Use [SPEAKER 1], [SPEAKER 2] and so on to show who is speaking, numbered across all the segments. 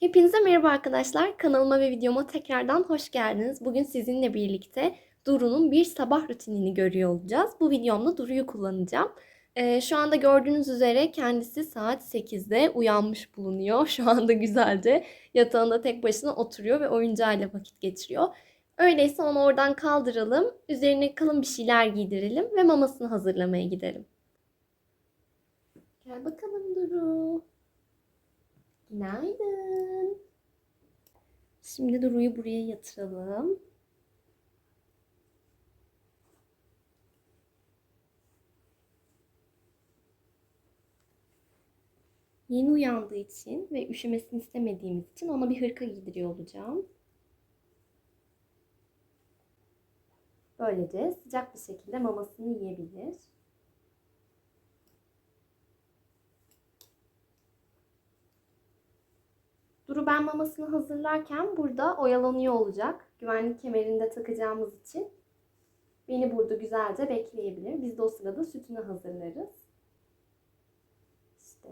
[SPEAKER 1] Hepinize merhaba arkadaşlar. Kanalıma ve videoma tekrardan hoş geldiniz. Bugün sizinle birlikte Duru'nun bir sabah rutinini görüyor olacağız. Bu videomda Duru'yu kullanacağım. Ee, şu anda gördüğünüz üzere kendisi saat 8'de uyanmış bulunuyor. Şu anda güzelce yatağında tek başına oturuyor ve oyuncağıyla vakit geçiriyor. Öyleyse onu oradan kaldıralım. Üzerine kalın bir şeyler giydirelim ve mamasını hazırlamaya gidelim. Gel bakalım Duru. Günaydın. Şimdi Duru'yu buraya yatıralım. Yeni uyandığı için ve üşümesini istemediğimiz için ona bir hırka giydiriyor olacağım. Böylece sıcak bir şekilde mamasını yiyebilir. Duru ben mamasını hazırlarken burada oyalanıyor olacak. Güvenlik kemerini de takacağımız için beni burada güzelce bekleyebilir. Biz de o sırada sütünü hazırlarız. İşte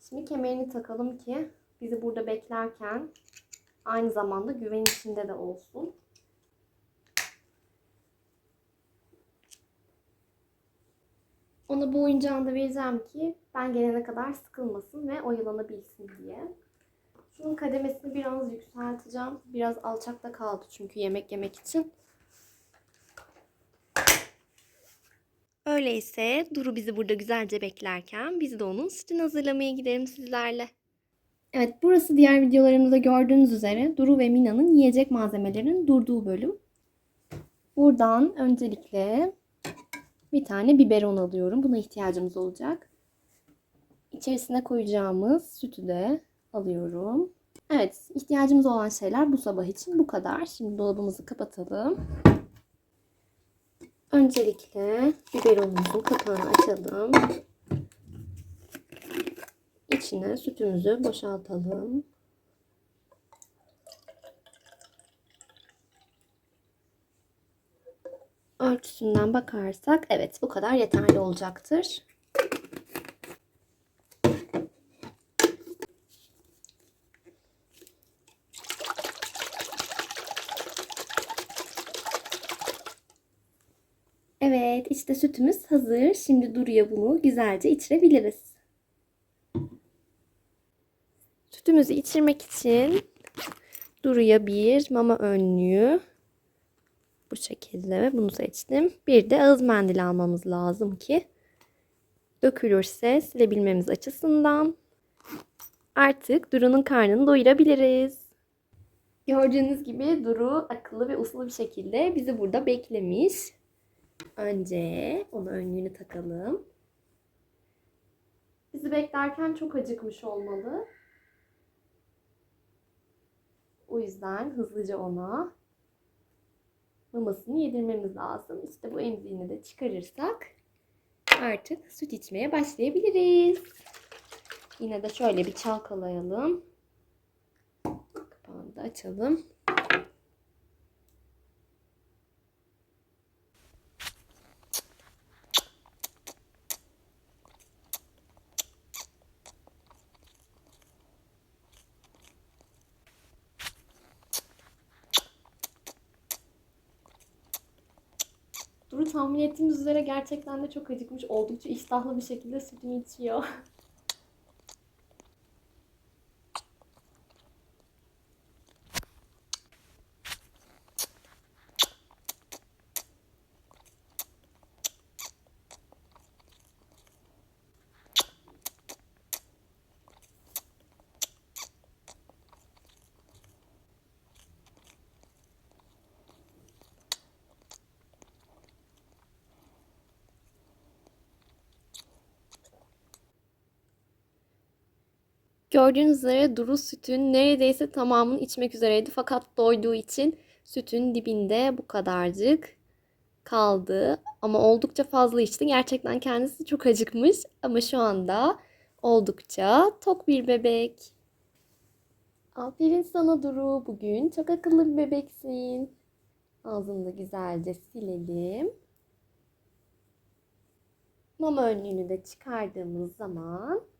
[SPEAKER 1] Şimdi kemerini takalım ki bizi burada beklerken aynı zamanda güven içinde de olsun. Ona bu oyuncağını da vereceğim ki ben gelene kadar sıkılmasın ve oyalanabilsin diye. Şunun kademesini biraz yükselteceğim. Biraz alçakta kaldı çünkü yemek yemek için. Öyleyse Duru bizi burada güzelce beklerken biz de onun sütünü hazırlamaya gidelim sizlerle. Evet burası diğer videolarımızda gördüğünüz üzere Duru ve Mina'nın yiyecek malzemelerinin durduğu bölüm. Buradan öncelikle bir tane biberon alıyorum. Buna ihtiyacımız olacak. İçerisine koyacağımız sütü de alıyorum. Evet ihtiyacımız olan şeyler bu sabah için bu kadar. Şimdi dolabımızı kapatalım. Öncelikle biberonumuzun kapağını açalım. İçine sütümüzü boşaltalım. Ölçüsünden bakarsak evet bu kadar yeterli olacaktır. Evet işte sütümüz hazır. Şimdi Duru'ya bunu güzelce içirebiliriz. Sütümüzü içirmek için Duru'ya bir mama önlüğü bu şekilde bunu seçtim. Bir de ağız mendili almamız lazım ki dökülürse silebilmemiz açısından artık Duru'nun karnını doyurabiliriz. Gördüğünüz gibi Duru akıllı ve uslu bir şekilde bizi burada beklemiş. Önce ona önlüğünü takalım. Bizi beklerken çok acıkmış olmalı. O yüzden hızlıca ona mamasını yedirmemiz lazım. İşte bu emziğini de çıkarırsak artık süt içmeye başlayabiliriz. Yine de şöyle bir çalkalayalım. Kapağını da açalım. Duru tahmin ettiğimiz üzere gerçekten de çok acıkmış. Oldukça iştahlı bir şekilde sütünü içiyor. Gördüğünüz üzere Duru sütün neredeyse tamamını içmek üzereydi. Fakat doyduğu için sütün dibinde bu kadarcık kaldı. Ama oldukça fazla içti. Gerçekten kendisi çok acıkmış. Ama şu anda oldukça tok bir bebek. Aferin sana Duru. Bugün çok akıllı bir bebeksin. Ağzını da güzelce silelim. Mama önlüğünü de çıkardığımız zaman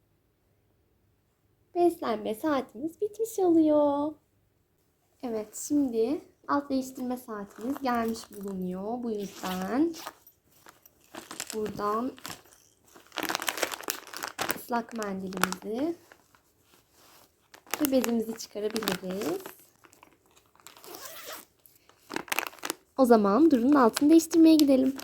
[SPEAKER 1] beslenme saatimiz bitmiş oluyor. Evet şimdi alt değiştirme saatimiz gelmiş bulunuyor. Bu yüzden buradan ıslak mendilimizi ve bezimizi çıkarabiliriz. O zaman Duru'nun altını değiştirmeye gidelim.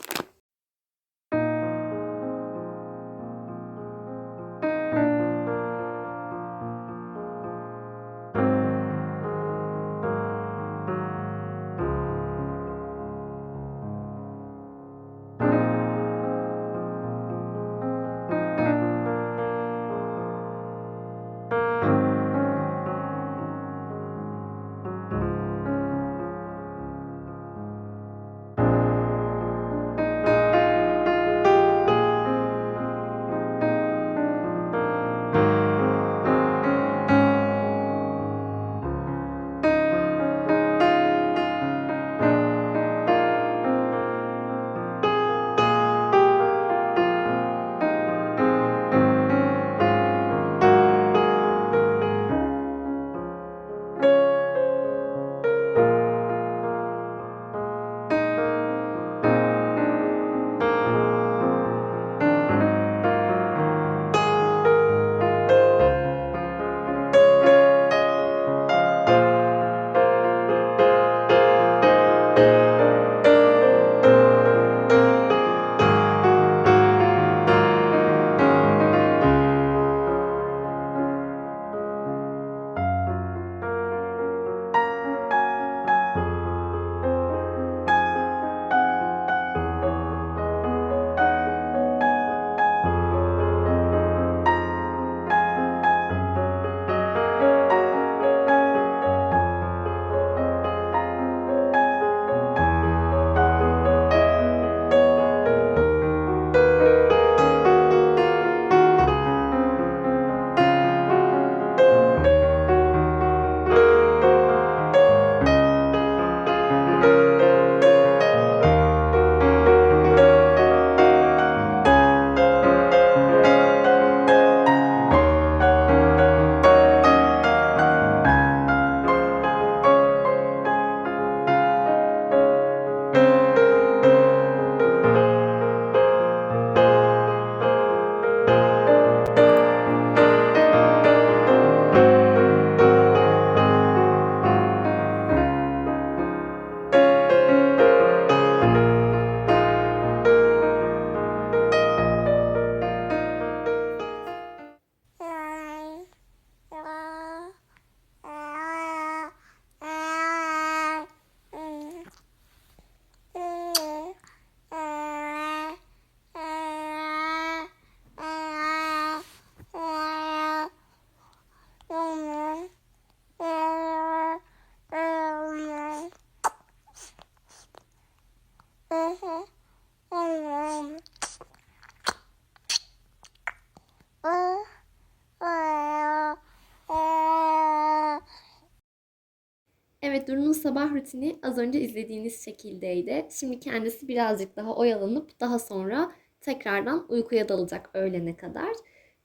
[SPEAKER 1] Duru'nun sabah rutini az önce izlediğiniz şekildeydi. Şimdi kendisi birazcık daha oyalanıp daha sonra tekrardan uykuya dalacak öğlene kadar.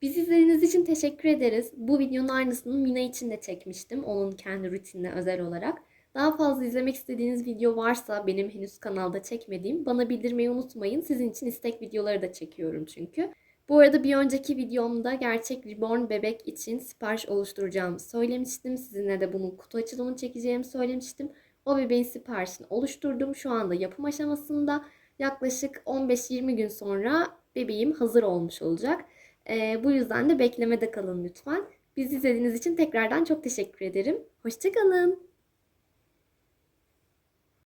[SPEAKER 1] Bizi izlediğiniz için teşekkür ederiz. Bu videonun aynısını Mina için de çekmiştim. Onun kendi rutinine özel olarak. Daha fazla izlemek istediğiniz video varsa benim henüz kanalda çekmediğim bana bildirmeyi unutmayın. Sizin için istek videoları da çekiyorum çünkü. Bu arada bir önceki videomda gerçek reborn bebek için sipariş oluşturacağımı söylemiştim. Sizinle de bunun kutu açılımını çekeceğimi söylemiştim. O bebeğin siparişini oluşturdum. Şu anda yapım aşamasında. Yaklaşık 15-20 gün sonra bebeğim hazır olmuş olacak. Ee, bu yüzden de beklemede kalın lütfen. Bizi izlediğiniz için tekrardan çok teşekkür ederim. Hoşçakalın.